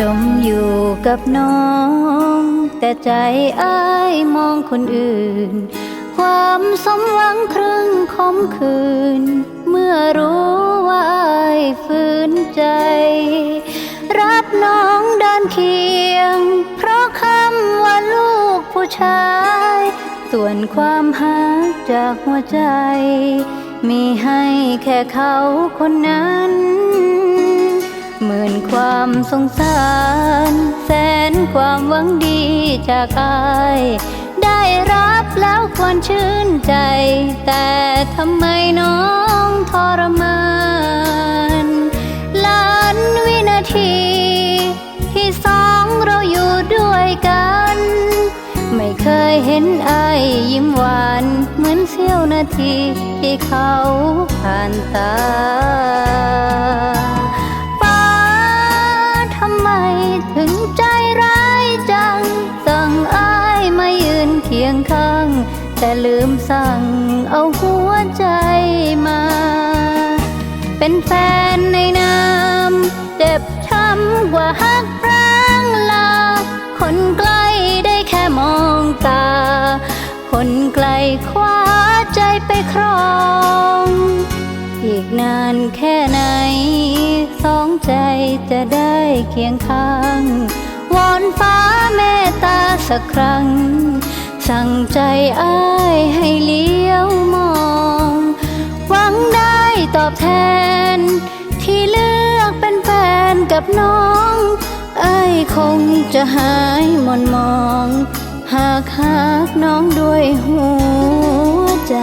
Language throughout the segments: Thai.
จมอยู่กับน้อง แต่ใจอ้ายมองคนอื่น ความสมหวังครึ่งคมคืน เมื่อรู้ว่าอ้ายฝืนใจ รับน้องเดินเคียง เพราะคำว่าลูกผู้ชาย ส่วนความหักจากหัวใจ มีให้แค่เขาคนนั้น หมื่นความสงสาร แสนความหวังดีจากอาย ได้รับแล้วควรชื่นใจ แต่ทำไมน้องทรมานล้านวินาที ที่สองเราอยู่ด้วยกัน ไม่เคยเห็นอายยิ้มหวาน เหมือนเสี้ยวนาทีที่เขาผ่านตา แต่ลืมสั่งเอาหัวใจมา เป็นแฟนในนามเจ็บช้ำกว่าฮักร้างลา คนใกล้ได้แค่มองตา คนไกลคว้าใจไปครอง อีกนานแค่ไหน สองใจจะได้เคียงข้าง วอนฟ้าเมตตาสักครั้ง สั่งใจอ้ายให้เลี้ยวมอง หวังได้ตอบแทน ที่เลือกเป็นแฟนกับน้องไอ้ายคงจะหายหมนมอง หากหากน้องด้วยหัวใจ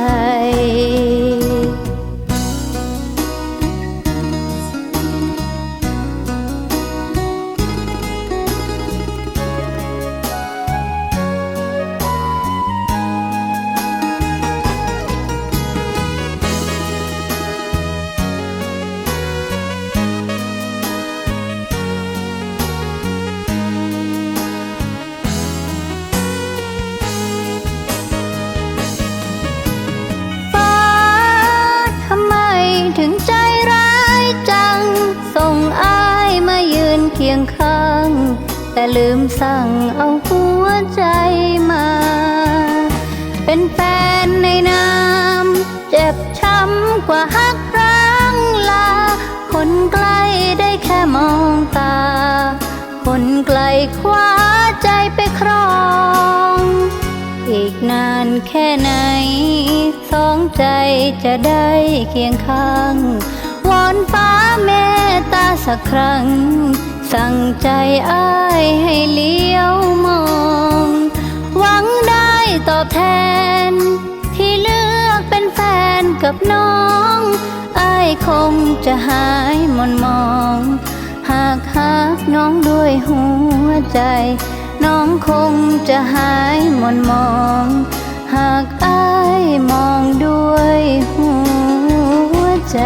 คียงข้าง แต่ลืมสั่งเอาหัวใจมา เป็นแฟนในนามเจ็บช้ำกว่าฮักร้างลา คนใกล้ได้แค่มองตา คนไกลคว้าใจไปครอง อีกนานแค่ไหน สองใจจะได้เคียงข้างวอนฟ้าเมตตาสักครั้ง สั่งใจอ้ายให้เลี้ยวมอง หวังได้ตอบแทน ที่เลือกเป็นแฟนกับน้องอ้ายคงจะหายหมนมอง หากหากน้องด้วยหัวใจ น้องคงจะหายหมนมอง หากอ้ายมองด้วยหัวใจ